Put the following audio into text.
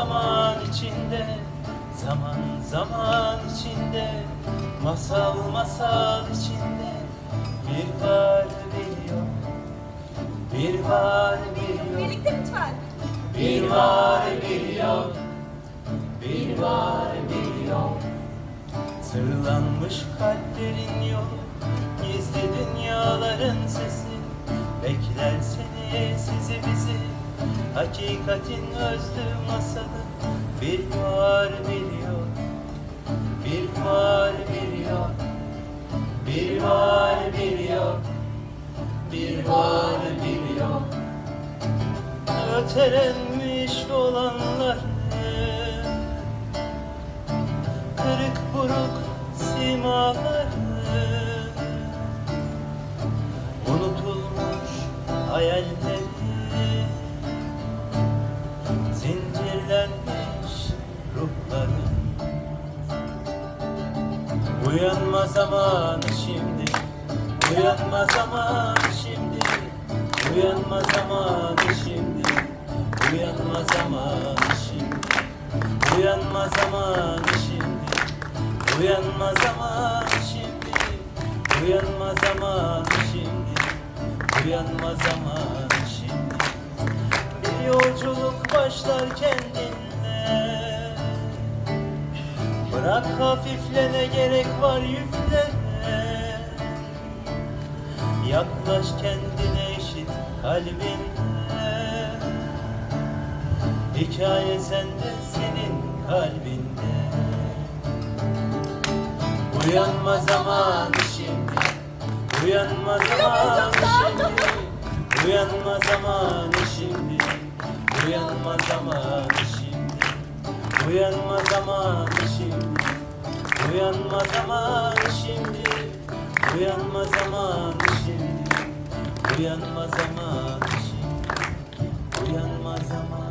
Zaman içinde, zaman zaman içinde, masal masal içinde, bir var bir yok, bir var bir yok, Birlikte lütfen. bir var bir yok, bir var bir yok. Sırlanmış kalplerin yolu, gizli dünyaların sesi, bekler seni sizi bizi, hakikatin özlü masalı. Bir var bir yok, bir var bir yok, bir var bir yok, bir var bir yok. Ötelenmiş olanları Kırık buruk simaları Unutulmuş hayalleri Uyanma zamanı şimdi. Uyanma zamanı şimdi. Uyanma zamanı şimdi. Uyanma zamanı şimdi. Uyanma zamanı şimdi. Uyanma zamanı şimdi. Uyanma zamanı şimdi. Uyanma zamanı şimdi. Bir yolculuk başlar kendinle Bırak hafiflene gerek var yüklere Yaklaş kendine eşit kalbinle. Hikaye sende senin kalbinde. Uyanma zamanı şimdi. Uyanma zamanı şimdi. Uyanma zamanı şimdi. Uyanma zamanı şimdi Uyanmaz ama şimdi. Uyanmaz ama şimdi. Uyanmaz ama şimdi. Uyanmaz ama şimdi. Uyanmaz ama